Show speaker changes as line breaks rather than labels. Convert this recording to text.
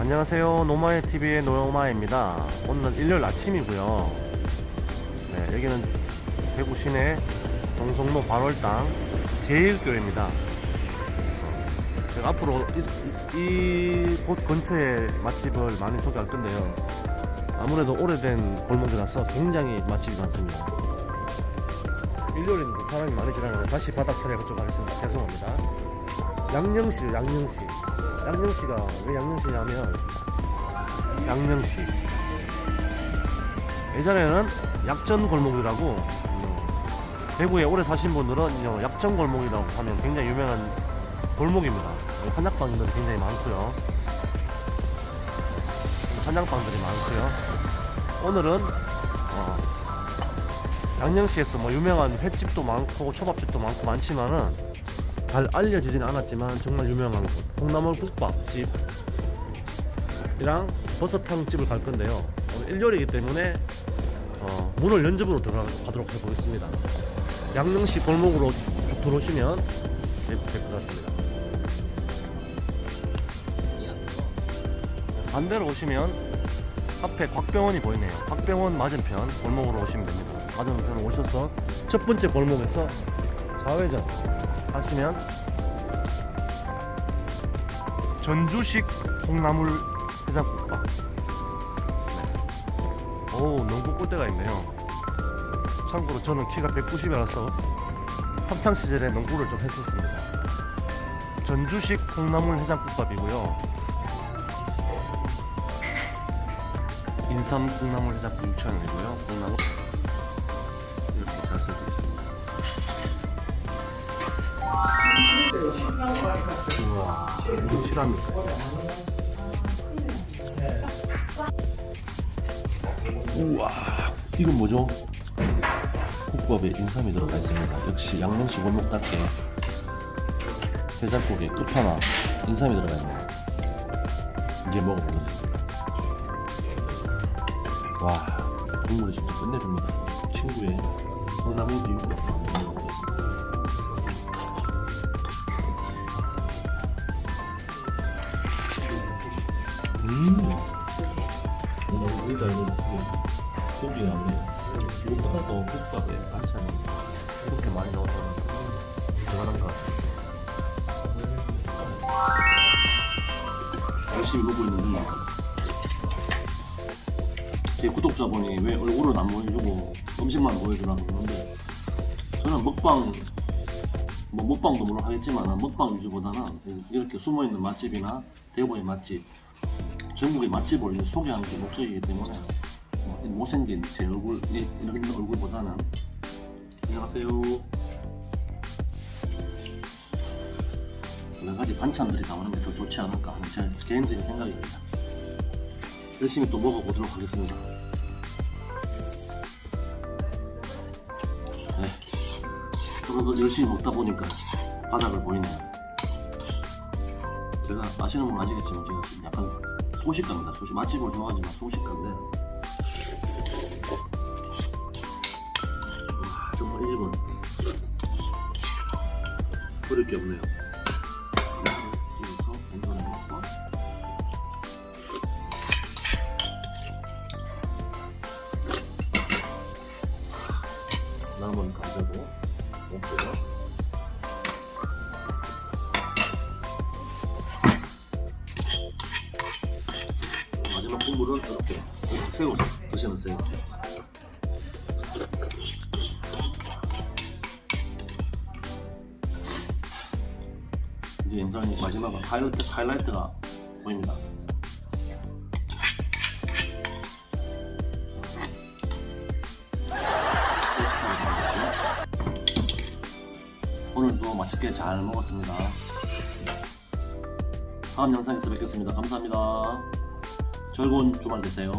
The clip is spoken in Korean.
안녕하세요. 노마의 TV의 노마입니다. 오늘은 일요일 아침이고요. 네, 여기는 대구 시내 동성로 발월당 제1교회입니다. 제가 앞으로 이곳 근처에 맛집을 많이 소개할 건데요. 아무래도 오래된 골목이라서 굉장히 맛집이 많습니다. 일요일이니까 사람이 많이 지나가서 다시 바닥 처리해 보도록 하겠습니다. 죄송합니다. 양령시요, 양령시. 양령시가 왜 양령시냐면 양령시 예전에는 약전 골목이라고 음, 대구에 오래 사신 분들은 이 약전 골목이라고 하면 굉장히 유명한 골목입니다. 한약방들이 굉장히 많고요. 한약방들이 많고요. 오늘은 어, 양령시에서 뭐 유명한 횟집도 많고 초밥집도 많고 많지만은 잘 알려지진 않았지만 정말 유명한 곳. 콩나물 국밥집 이랑 버섯탕 집을 갈 건데요. 오늘 일요일이기 때문에 어, 문을 연접으로 들어가도록 해보겠습니다. 양령시 골목으로 쭉 들어오시면 될 것 같습니다. 반대로 오시면 앞에 곽병원이 보이네요. 곽병원 맞은편 골목으로 오시면 됩니다. 맞은편 오셔서 첫 번째 골목에서 좌회전 하시면 전주식 콩나물 해장국밥. 오 농구 골대가 있네요. 참고로 저는 키가 190이라서 학창시절에 농구를 좀 했었습니다. 전주식 콩나물 해장국밥이고요. 인삼 콩나물 해장국 6,000원이고요. 콩나물 우와, 이거 실합니까? 우와, 이건 뭐죠? 국밥에 인삼이 들어가 있습니다. 역시 양념시 골목답게 해장국의 끝판왕 인삼이 들어가 있네요. 이제 먹어보면. 와, 국물이 진짜 끝내줍니다. 친구의 콩나물 비빔 음. 어, 여기다 이거 고기 나오네. 이것보다도 국밥에 반찬이 이렇게 많이 같아요. 열심히 먹고 있는데 제 구독자분이 왜 얼굴을 안 보여주고 음식만 보여주라고 그러는데 저는 먹방 뭐 먹방도 물론 하겠지만 먹방 위주보다는 이렇게 숨어있는 맛집이나 대구의 맛집 전국의 맛집을 소개하는 게 목적이기 때문에 뭐 못생긴 제 얼굴 이- 이런 얼굴보다는 안녕하세요. 여러 가지 반찬들이 나오는 게 더 좋지 않을까 하는 제 개인적인 생각입니다. 열심히 또 먹어보도록 하겠습니다. 네. 저도 열심히 먹다 보니까 바닥을 보이네요. 제가 아시는 분 아시겠지만 제가 좀 약간 소식가입니다. 소식 맛집을 좋아하지만 소식가인데 와 정말 이 집은 버릴 게 없네요. 집에서 냉장고에 넣고 남은 감자도 먹고요. 마지막 국물은 이렇게 세워서 드시면 되겠어요. 이제 영상이 마지막은 하이라이트, 하이라이트가 보입니다. 오늘도 맛있게 잘 먹었습니다. 다음 영상에서 뵙겠습니다. 감사합니다. 즐거운 주말 되세요.